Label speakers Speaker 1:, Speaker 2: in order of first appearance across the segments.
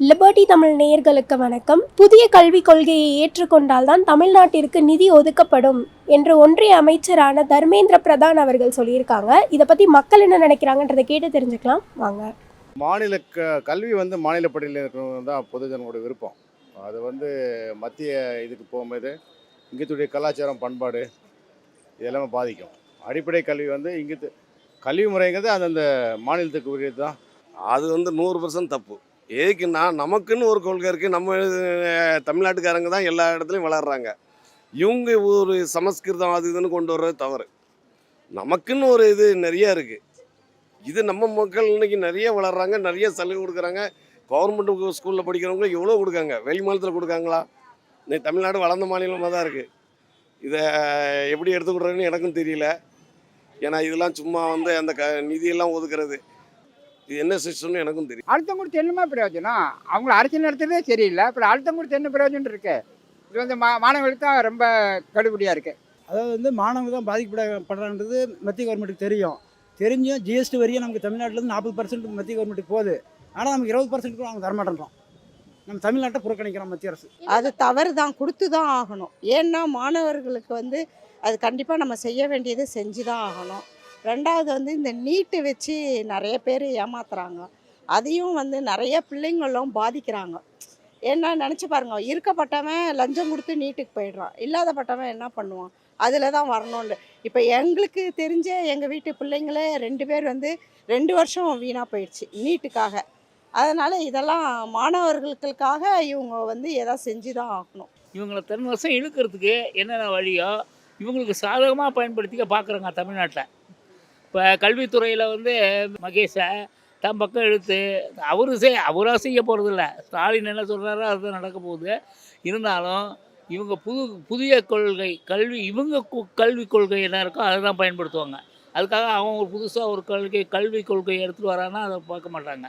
Speaker 1: Liberty Tamil நேயர்களுக்கு வணக்கம். புதிய கல்விக் கொள்கையை ஏற்றுக்கொண்டால்தான் தமிழ்நாட்டிற்கு நிதி ஒதுக்கப்படும் என்று ஒன்றிய அமைச்சரான தர்மேந்திர பிரதான் அவர்கள் சொல்லியிருக்காங்க. இதை பற்றி மக்கள் என்ன நினைக்கிறாங்கன்றதை கேட்டு தெரிஞ்சுக்கலாம். வாங்க.
Speaker 2: மாநில க கல்வி வந்து மாநில பள்ளியில் இருக்கணும் தான் பொதுஜனங்களோட விருப்பம். அது வந்து மத்திய இதுக்கு போகும்போது இங்கத்துடைய கலாச்சாரம் பண்பாடு இதெல்லாமே பாதிக்கும். அடிப்படை கல்வி வந்து இங்கே கல்வி முறைங்கிறது அந்தந்த மாநிலத்துக்கு உரியது தான்.
Speaker 3: அது வந்து நூறு பர்சன்ட் தப்பு. எதுக்குன்னா நமக்குன்னு ஒரு கொள்கை இருக்குது நம்ம தமிழ்நாட்டுக்காரங்க தான் எல்லா இடத்துலையும் வளர்றாங்க இவங்க ஒரு சமஸ்கிருதம் அது இதுன்னு கொண்டு வர்றது தவறு. நமக்குன்னு ஒரு இது நிறையா இருக்குது இது நம்ம மக்கள் இன்னைக்கு நிறைய வளர்கிறாங்க நிறைய சலுகை கொடுக்குறாங்க. கவர்மெண்ட் ஸ்கூலில் படிக்கிறவங்க எவ்வளோ கொடுக்காங்க? வெளி மாநிலத்தில் கொடுக்காங்களா? இன்னைக்கு தமிழ்நாடு வளர்ந்த மாநிலமாக தான் இருக்குது இதை எப்படி எடுத்துக்கிட்றதுன்னு எனக்கும் தெரியல. ஏன்னா இதெல்லாம் சும்மா வந்து அந்த க நிதியெல்லாம் ஒதுக்குறது. இது என்ன சிஸ்டம்னு எனக்கும் தெரியும்.
Speaker 4: அழுத்தம் கொடுத்து என்னமா பிரயோஜனம்? அவங்கள அரசியல் நடத்துறதே சரியில்லை. அப்புறம் அழுத்தம் கொடுத்து என்ன பிரயோஜனம் இருக்கு? இது வந்து மா மாணவர்களுக்கு தான் ரொம்ப கடுபடியாக இருக்கு.
Speaker 5: அதாவது வந்து மாணவர்கள் தான் பாதிக்கப்படப்படுறான்றது மத்திய கவர்மெண்ட்டுக்கு தெரியும். தெரிஞ்சும் ஜிஎஸ்டி வரியும் நமக்கு தமிழ்நாட்டிலேருந்து நாற்பது பர்சன்ட் மத்திய கவர்மெண்ட்டுக்கு போகுது. ஆனால் நமக்கு இருபது பர்சன்ட் கூட அவங்க தரமாட்டேன்றோம் நம்ம தமிழ்நாட்டை புறக்கணிக்கிறோம் மத்திய அரசு.
Speaker 6: அது தவறு தான் கொடுத்து தான் ஆகணும். ஏன்னா மாணவர்களுக்கு வந்து அது கண்டிப்பாக நம்ம செய்ய வேண்டியது செஞ்சு தான் ஆகணும். ரெண்டாவது வந்து இந்த நீட்டு வச்சு நிறைய பேர் ஏமாத்துறாங்க. அதையும் வந்து நிறைய பிள்ளைங்களும் பாதிக்கிறாங்க. என்ன நினச்சி பாருங்க இருக்கப்பட்டவன் லஞ்சம் கொடுத்து நீட்டுக்கு போயிடுறான். இல்லாதப்பட்டவன் என்ன பண்ணுவான்? அதில் தான் வரணும்னு. இப்போ எங்களுக்கு தெரிஞ்ச எங்கள் வீட்டு பிள்ளைங்களே ரெண்டு பேர் வந்து ரெண்டு வருஷம் வீணாக போயிடுச்சு நீட்டுக்காக. அதனால் இதெல்லாம் மாணவர்களுக்காக இவங்க வந்து எதாவது செஞ்சு தான் ஆகணும்.
Speaker 7: இவங்களை தென் வருஷம் இழுக்கிறதுக்கு என்னென்ன வழியோ இவங்களுக்கு சாதகமாக பயன்படுத்திக்க பார்க்குறாங்க தமிழ்நாட்டில். இப்போ கல்வித்துறையில் வந்து மகேஷை தன் பக்கம் எழுத்து அவரு செய் அவராக செய்ய போகிறதில்ல ஸ்டாலின் என்ன சொல்கிறாரோ அதுதான் நடக்க போகுது. இருந்தாலும் இவங்க புது புதிய கொள்கை கல்வி இவங்க கு- கல்வி கொள்கை என்ன இருக்கோ அதை தான் பயன்படுத்துவாங்க. அதுக்காக அவங்க ஒரு புதுசாக ஒரு கொள்கை கல்வி கொள்கையை எடுத்துகிட்டு வரான்னா அதை பார்க்க மாட்டாங்க.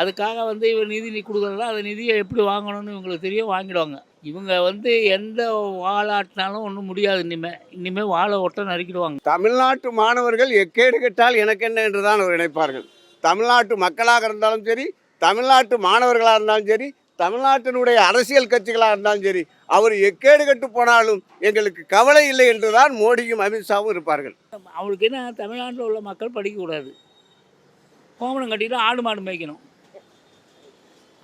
Speaker 7: அதுக்காக வந்து இவர் நிதி நீ கொடுக்குறதா அந்த நிதியை எப்படி வாங்கணும்னு இவங்களுக்கு தெரியும் வாங்கிடுவாங்க. இவங்க வந்து எந்த வாழாட்டினாலும் ஒன்றும் முடியாது இனிமேல் இனிமேல் வாழை ஒட்ட நறுக்கிடுவாங்க.
Speaker 8: தமிழ்நாட்டு மாணவர்கள் எக்கேடு கெட்டால் எனக்கு என்ன என்று தான் அவர் நினைப்பார்கள். தமிழ்நாட்டு மக்களாக இருந்தாலும் சரி தமிழ்நாட்டு மாணவர்களாக இருந்தாலும் சரி தமிழ்நாட்டினுடைய அரசியல் கட்சிகளாக இருந்தாலும் சரி அவர் எக்கேடு கெட்டு போனாலும் எங்களுக்கு கவலை இல்லை என்று தான் மோடியும் அமித்ஷாவும் இருப்பார்கள்.
Speaker 7: அவனுக்கு என்ன தமிழ்நாட்டில் உள்ள மக்கள் படிக்கக்கூடாது. கோமணம் கட்டிட்டு ஆடு மாடு மேய்க்கணும்.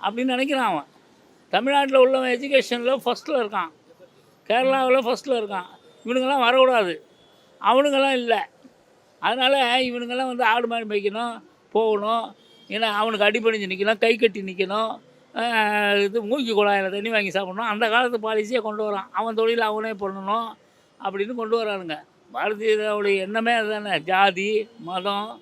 Speaker 7: அப்படின்னு நினைக்கிறான் அவன். தமிழ்நாட்டில் உள்ளவன் எஜுகேஷனில் ஃபஸ்ட்டில் இருக்கான். கேரளாவில் ஃபஸ்ட்டில் இருக்கான். இவனுங்கெல்லாம் வரக்கூடாது. அவனுங்கெல்லாம் இல்லை. அதனால் இவனுங்கெல்லாம் வந்து ஆடு மாடு மேய்க்கணும் போகணும். ஏன்னா அவனுக்கு அடிபணிஞ்சு நிற்கணும் கை கட்டி நிற்கணும் இது மூக்கி குழாயில் தண்ணி வாங்கி சாப்பிடணும். அந்த காலத்து பாலிசியை கொண்டு வரான். அவன் தொழில் அவனே பண்ணணும் அப்படின்னு கொண்டு வரானுங்க. பாரதியருடைய எண்ணமே அதுதானே. ஜாதி மதம்.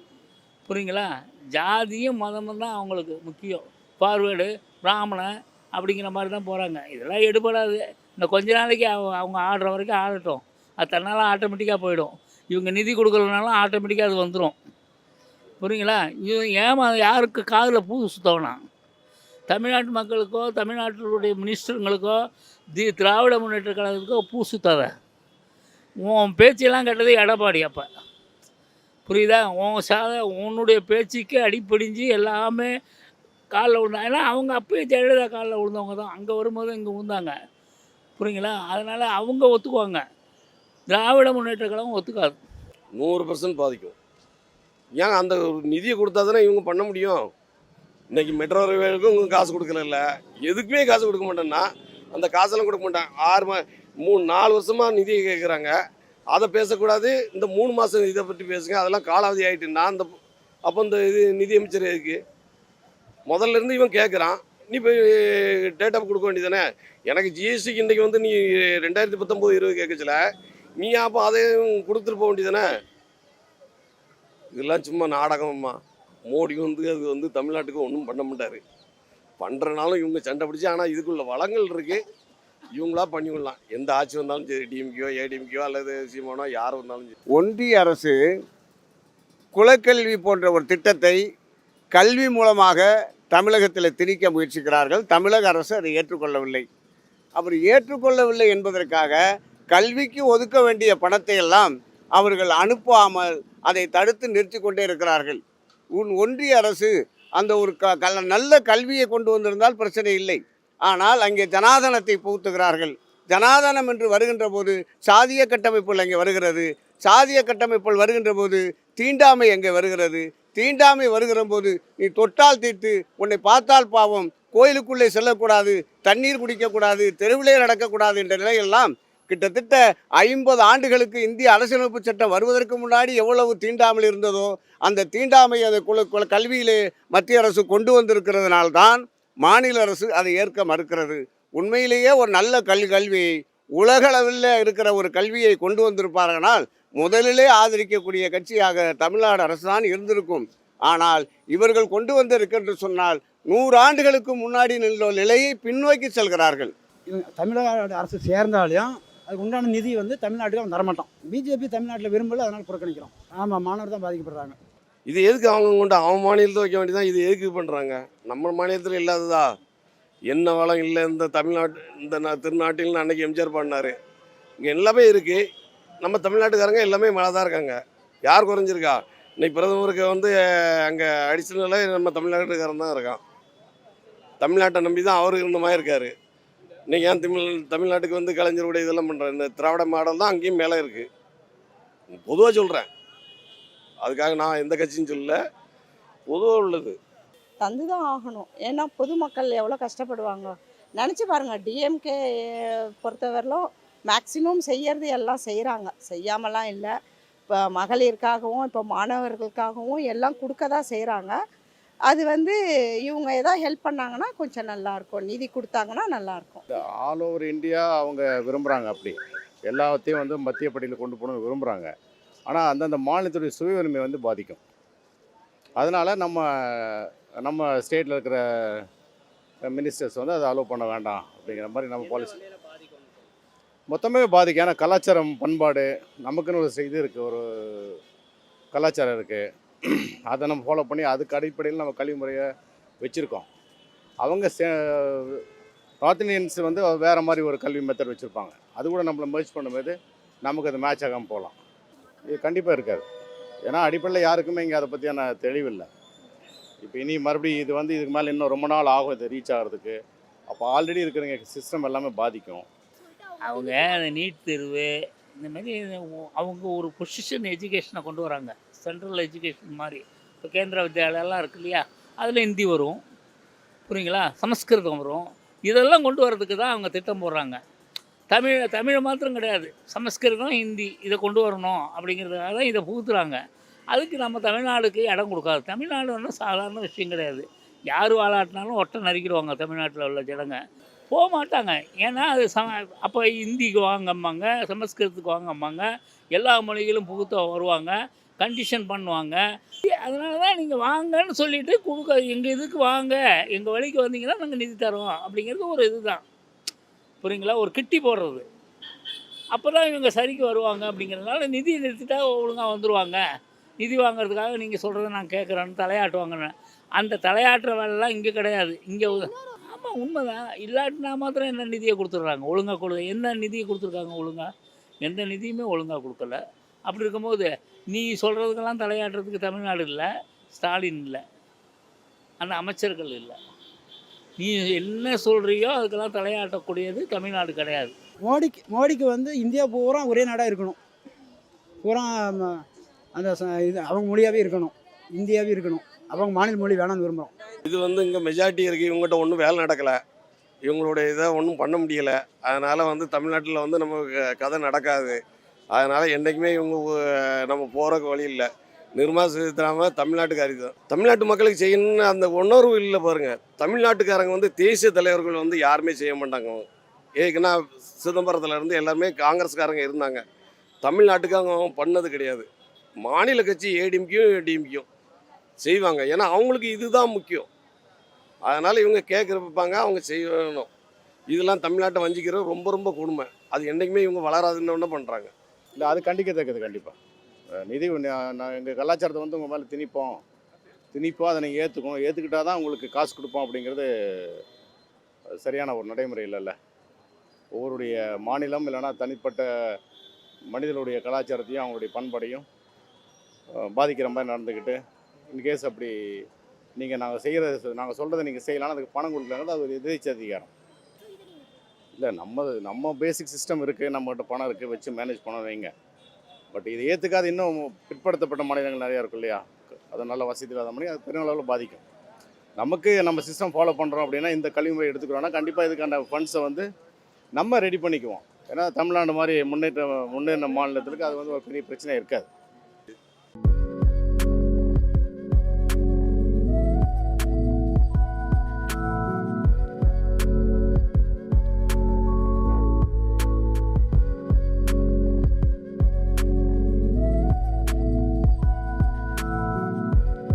Speaker 7: புரியுங்களா? ஜாதியும் மதமும் தான் அவங்களுக்கு முக்கியம். பார்வேடு பிராமணன் அப்படிங்கிற மாதிரி தான் போகிறாங்க இதெல்லாம் எடுபடாது. இந்த கொஞ்ச நாளைக்கு அவங்க அவங்க ஆடுற வரைக்கும் ஆடட்டும். அது தன்னால் ஆட்டோமேட்டிக்காக போயிடும். இவங்க நிதி கொடுக்கலனாலும் ஆட்டோமேட்டிக்காக அது வந்துடும் புரியுங்களா? இது ஏமா யாருக்கு காதில் பூ சுத்தவனா? தமிழ்நாட்டு மக்களுக்கோ தமிழ்நாட்டினுடைய மினிஸ்டருங்களுக்கோ தி திராவிட முன்னேற்ற கழகத்துக்கோ பூ சுத்தாத. உன் பேச்செல்லாம் கேட்டது எடப்பாடி அப்போ. புரியுதா? உன் சாத உன்னுடைய பேச்சுக்கு அடிப்படிஞ்சு எல்லாமே காலில் விழுந்தாங்க ஏன்னா அவங்க அப்பயே ஜெயலலிதா காலில் விழுந்தவங்க தான். அங்கே வரும்போது இங்கே விழுந்தாங்க. புரியுங்களா? அதனால் அவங்க ஒத்துக்குவாங்க. திராவிட முன்னேற்ற கழகம் ஒத்துக்காது.
Speaker 3: நூறு பர்சன்ட் பாதிக்கும். ஏன் அந்த நிதியை கொடுத்தா தானே இவங்க பண்ண முடியும்? இன்றைக்கி மெட்ரோ ரயில்வேலுக்கும் இவங்க காசு கொடுக்கல எதுக்குமே காசு கொடுக்க மாட்டேன்னா அந்த காசெல்லாம் கொடுக்க மாட்டாங்க ஆறு மா மூணு நாலு வருஷமாக நிதியை கேட்குறாங்க. அதை பேசக்கூடாது. இந்த மூணு மாதம் இதை பற்றி பேசுங்க. அதெல்லாம் காலாவதி ஆகிட்டு நான் அந்த அப்போ இந்த இது நிதி அமைச்சர் முதல்ல இருந்து இவன் கேட்குறான் நீ போய் ஆஃப் கொடுக்க வேண்டியதானே எனக்கு ஜிஎஸ்டிக்கு இன்றைக்கி வந்து நீ ரெண்டாயிரத்தி பத்தொம்போது இருபது கேட்கச்சில நீ அப்போ அதையும் கொடுத்துட்டு போக வேண்டியதானே இதெல்லாம் சும்மா நாடகம்மா. மோடி வந்து அது வந்து தமிழ்நாட்டுக்கு ஒன்றும் பண்ண மாட்டார். பண்ணுறனாலும் இவங்க சண்டை பிடிச்சி ஆனால் இதுக்குள்ள வளங்கள் இருக்குது இவங்களா பண்ணிவிடலாம் எந்த ஆட்சி வந்தாலும் சரி டிஎம்கேயோ ஏடிஎம்கேயோ அல்லது சீமானோ யார் வந்தாலும் சரி.
Speaker 8: ஒன்றிய அரசு குலக்கல்வி போன்ற ஒரு திட்டத்தை கல்வி மூலமாக தமிழகத்தில் திணிக்க முயற்சிக்கிறார்கள். தமிழக அரசு அதை ஏற்றுக்கொள்ளவில்லை. அவர் ஏற்றுக்கொள்ளவில்லை என்பதற்காக கல்விக்கு ஒதுக்க வேண்டிய பணத்தை எல்லாம் அவர்கள் அனுப்பாமல் அதை தடுத்து நிறுத்தி கொண்டே இருக்கிறார்கள். உன் ஒன்றிய அரசு அந்த ஒரு க கல நல்ல கல்வியை கொண்டு வந்திருந்தால் பிரச்சனை இல்லை. ஆனால் அங்கே ஜனாதனத்தை புகுத்துகிறார்கள். ஜனாதனம் என்று வருகின்ற போது சாதிய கட்டமைப்புகள் அங்கே வருகிறது. சாதிய கட்டமைப்புகள் வருகின்ற போது தீண்டாமை அங்கே வருகிறது. தீண்டாமை வருகிற போது நீ தொட்டால் தீட்டு உன்னை பார்த்தால் பாவம் கோயிலுக்குள்ளே செல்லக்கூடாது தண்ணீர் குடிக்கக்கூடாது தெருவிலே நடக்கக்கூடாது என்ற நிலையெல்லாம் கிட்டத்தட்ட ஐம்பது ஆண்டுகளுக்கு இந்திய அரசியலமைப்பு சட்டம் வருவதற்கு முன்னாடி எவ்வளவு தீண்டாமல் இருந்ததோ அந்த தீண்டாமை அதை குல குல கல்வியிலே மத்திய அரசு கொண்டு வந்திருக்கிறதுனால்தான் மாநில அரசு அதை ஏற்க மறுக்கிறது. உண்மையிலேயே ஒரு நல்ல கல் கல்வியை உலகளவில் இருக்கிற ஒரு கல்வியை கொண்டு வந்திருப்பார்களால் முதலிலே ஆதரிக்கக்கூடிய கட்சியாக தமிழ்நாடு அரசு தான் இருந்திருக்கும். ஆனால் இவர்கள் கொண்டு வந்திருக்கின்ற சொன்னால் நூறு ஆண்டுகளுக்கு முன்னாடி நின்ற நிலையை பின்னோக்கி செல்கிறார்கள்.
Speaker 5: இவங்க தமிழ்நாடு அரசு சேர்ந்தாலையும் அதுக்கு உண்டான நிதி வந்து தமிழ்நாட்டுக்கு அவன் தரமாட்டான். பிஜேபி தமிழ்நாட்டில் விரும்பல அதனால் புறக்கணிக்கிறோம். ஆமாம் மாணவர் தான் பாதிக்கப்படுறாங்க.
Speaker 3: இது எதுக்கு அவங்க கொண்டு அவன் மாநிலத்தை வைக்க வேண்டியதான் இது எதுக்கு பண்ணுறாங்க நம்ம மாநிலத்தில் இல்லாததா? என்ன வளம் இல்லை இந்த தமிழ்நாட்டு இந்த திருநாட்டில்னு அன்னைக்கு எம்ஜிஆர் பண்ணார் இங்கே எல்லாமே இருக்குது நம்ம தமிழ்நாட்டுக்காரங்க எல்லாமே மேலே தான் இருக்காங்க. யார் குறைஞ்சிருக்கா? இன்னைக்கு பிரதமருக்கு வந்து அங்கே அடிஷனலாக நம்ம தமிழ்நாட்டுக்காரன் தான் இருக்கான். தமிழ்நாட்டை நம்பி தான் அவருக்கு இருந்த மாதிரி இருக்கார். இன்றைக்கி ஏன் தமிழ் தமிழ்நாட்டுக்கு வந்து கலைஞருடைய இதெல்லாம் பண்ணுறேன் இந்த திராவிட மாடல் தான் அங்கேயும் மேலே இருக்குது பொதுவாக சொல்கிறேன் அதுக்காக நான் எந்த கட்சியும் சொல்லல. பொதுவாக உள்ளது.
Speaker 6: தந்து தான் ஆகணும். ஏன்னா பொதுமக்கள் எவ்வளோ கஷ்டப்படுவாங்க? நினச்சி பாருங்கள் டிஎம்கே பொறுத்தவரையிலும் மேக்சிமம் செய்யறது எல்லாம் செய்கிறாங்க செய்யாமலாம் இல்லை. இப்போ மகளிருக்காகவும் இப்போ மாணவர்களுக்காகவும் எல்லாம் கொடுக்க தான் செய்கிறாங்க அது வந்து இவங்க ஏதாவது ஹெல்ப் பண்ணாங்கன்னா கொஞ்சம் நல்லாயிருக்கும் நிதி கொடுத்தாங்கன்னா நல்லாயிருக்கும்
Speaker 2: ஆல் ஓவர் இந்தியா அவங்க விரும்புகிறாங்க அப்படி. எல்லாத்தையும் வந்து மத்திய பட்டியலில் கொண்டு போகணும்னு விரும்புகிறாங்க ஆனால் அந்தந்த மாநிலத்துடைய சுயஉரிமை வந்து பாதிக்கும். அதனால் நம்ம நம்ம ஸ்டேட்டில் இருக்கிற மினிஸ்டர்ஸ் வந்து அதை அலோவ் பண்ண வேண்டாம் அப்படிங்கிற மாதிரி நம்ம பாலிசி மொத்தமே பாதிக்கும் ஏன்னா கலாச்சாரம் பண்பாடு நமக்குன்னு ஒரு இது இருக்குது ஒரு கலாச்சாரம் இருக்குது அதை நம்ம ஃபாலோ பண்ணி அதுக்கு அடிப்படையில் நம்ம கல்வி முறையை வச்சுருக்கோம். அவங்க நார்த் இந்தியன்ஸ் வந்து வேறு மாதிரி ஒரு கல்வி மெத்தட் வச்சுருப்பாங்க. அது கூட நம்மளை முயற்சி பண்ணும்போது நமக்கு அது மேட்ச் ஆகாமல் போகலாம். இது கண்டிப்பாக இருக்காது. ஏன்னா அடிப்படையில் யாருக்குமே இங்கே அதை பற்றியான தெளிவில்லை இப்போ இனி மறுபடியும் இது வந்து இதுக்கு மேலே இன்னும் ரொம்ப நாள் ஆகும் இது ரீச் ஆகிறதுக்கு. அப்போ ஆல்ரெடி இருக்கிற சிஸ்டம் எல்லாமே பாதிக்கும்.
Speaker 7: அவங்க நீட் தேர்வு இந்த மாதிரி அவங்க ஒரு பொசிஷன் எஜுகேஷனை கொண்டு வராங்க. சென்ட்ரல் எஜுகேஷன் மாதிரி. இப்போ கேந்திர வித்யாலயெல்லாம் இருக்கு இல்லையா? அதில் ஹிந்தி வரும். புரியுங்களா? சமஸ்கிருதம் வரும். இதெல்லாம் கொண்டு வரதுக்கு தான் அவங்க திட்டம் போடுறாங்க. தமிழ் தமிழ் மாத்திரம் கிடையாது. சமஸ்கிருதம் ஹிந்தி இதை கொண்டு வரணும் அப்படிங்கிறதுக்காக தான் இதை புகுத்துறாங்க. அதுக்கு நம்ம தமிழ்நாடுக்கு இடம் கொடுக்காது. தமிழ்நாடு ஒன்றும் சாதாரண விஷயம் கிடையாது. யார் வாழாட்டினாலும் ஒட்டை நறுக்கிடுவாங்க தமிழ்நாட்டில் உள்ள ஜனங்க. போக மாட்டாங்க. ஏன்னா அது சம அப்போ ஹிந்திக்கு வாங்கம்பாங்க சமஸ்கிருதத்துக்கு வாங்கம்பாங்க எல்லா மொழிகளும் புகுத்த வருவாங்க கண்டிஷன் பண்ணுவாங்க. அதனால தான் நீங்கள் வாங்கன்னு சொல்லிட்டு கொடுக்க எங்கள் இதுக்கு வாங்க எங்கள் வழிக்கு வந்தீங்கன்னா நாங்கள் நிதி தரோம் அப்படிங்கிறது ஒரு இதுதான். புரியுங்களா? ஒரு கிட்டி போடுறது. அப்போ தான் இவங்க சரிக்கு வருவாங்க அப்படிங்கிறதுனால நிதி நிறுத்திட்டா ஒழுங்காக வந்துடுவாங்க நிதி வாங்குறதுக்காக நீங்கள் சொல்கிறத நான் கேட்குறேன்னு தலையாட்டுவாங்கன்னு அந்த தலையாட்டுற வேலைலாம் இங்கே கிடையாது. இங்கே ஆமாம் உண்மைதான். இல்லாட்டினா மாத்திரம் என்ன நிதியை கொடுத்துட்றாங்க? ஒழுங்காக கொடுக்க என்ன நிதியை கொடுத்துருக்காங்க ஒழுங்காக எந்த நிதியுமே ஒழுங்காக கொடுக்கல. அப்படி இருக்கும்போது நீ சொல்கிறதுக்கெல்லாம் தலையாட்டுறதுக்கு தமிழ்நாடு இல்லை ஸ்டாலின் இல்லை அந்த அமைச்சர்கள் இல்லை. நீ என்ன சொல்கிறியோ அதுக்கெல்லாம் தலையாட்டக்கூடியது தமிழ்நாடு கிடையாது.
Speaker 5: மோடிக்கு மோடிக்கு வந்து இந்தியா பூரா ஒரே நாடாக இருக்கணும். பூரா அந்த இது அவங்க மொழியாகவே இருக்கணும். இந்தியாவே இருக்கணும். அவங்க மாநில மொழி வேணாம்னு விரும்புகிறோம்
Speaker 3: இது வந்து இங்கே மெஜாரிட்டி இருக்குது இவங்ககிட்ட ஒன்றும் வேலை நடக்கலை. இவங்களுடைய இதை ஒன்றும் பண்ண முடியலை. அதனால் வந்து தமிழ்நாட்டில் வந்து நமக்கு கதை நடக்காது. அதனால் என்றைக்குமே இவங்க நம்ம போகிறக்கு வழி இல்லை. நிர்மலா சீதாராமன் தமிழ்நாட்டுக்காரி தான் தமிழ்நாட்டு மக்களுக்கு செய்யணும்னு அந்த உணர்வு இல்லை பாருங்கள் தமிழ்நாட்டுக்காரங்க வந்து தேசிய தலைவர்கள் வந்து யாருமே செய்ய மாட்டாங்க. ஏன்னா சிதம்பரத்தில் இருந்து எல்லாருமே காங்கிரஸ்காரங்க இருந்தாங்க. தமிழ்நாட்டுக்கு அவங்க பண்ணது கிடையாது. மாநில கட்சி ஏடிஎம்கியும் டிஎம்கியும் செய்வாங்க. ஏன்னா அவங்களுக்கு இதுதான் முக்கியம். அதனால் இவங்க கேட்குறப்பாங்க அவங்க செய்யணும். இதெல்லாம் தமிழ்நாட்டை வஞ்சிக்கிற ரொம்ப ரொம்ப கொடுமை. அது என்றைக்குமே இவங்க வளராதுன்னு பண்ணுறாங்க
Speaker 2: இல்லை அது கண்டிக்கத்தக்கது கண்டிப்பாக நிதி நான் எங்கள் கலாச்சாரத்தை வந்து உங்கள் மேலே திணிப்போம். திணிப்போம் அதை நீங்கள் ஏற்றுக்கணும் ஏற்றுக்கிட்டால் தான் உங்களுக்கு காசு கொடுப்போம் அப்படிங்கிறது சரியான ஒரு நடைமுறை இல்லைல்ல. ஒவ்வொருடைய மாநிலம் இல்லைன்னா தனிப்பட்ட மனிதனுடைய கலாச்சாரத்தையும் அவங்களுடைய பண்பாடையும் பாதிக்கிற மாதிரி நடந்துக்கிட்டு இன்கேஸ் அப்படி நீங்கள் நாங்கள் செய்கிறத நாங்கள் சொல்கிறத நீங்கள் செய்யலாம் அதுக்கு பணம் கொடுக்கலாங்கிறது அது ஒரு எதிர்ச்சி அதிகாரம். இல்லை நம்ம நம்ம பேசிக் சிஸ்டம் இருக்குது நம்மகிட்ட பணம் இருக்குது வச்சு மேனேஜ் பண்ண வைங்க. பட் இது ஏற்றுக்காது இன்னும் பிற்படுத்தப்பட்ட மாநிலங்கள் நிறையா இருக்கும் இல்லையா? அது நல்ல வசதி இல்லாத மாதிரி அது பெரிய அளவில் பாதிக்கும். நமக்கு நம்ம சிஸ்டம் ஃபாலோ பண்ணுறோம் அப்படின்னா இந்த கல்வி முறை எடுத்துக்கிறோம்னா கண்டிப்பாக இதுக்கான ஃபண்ட்ஸை வந்து நம்ம ரெடி பண்ணிக்குவோம். ஏன்னா தமிழ்நாடு மாதிரி முன்னேற்ற முன்னேற்ற மாநிலத்துக்கு அது வந்து ஒரு பெரிய பிரச்சனை இருக்காது.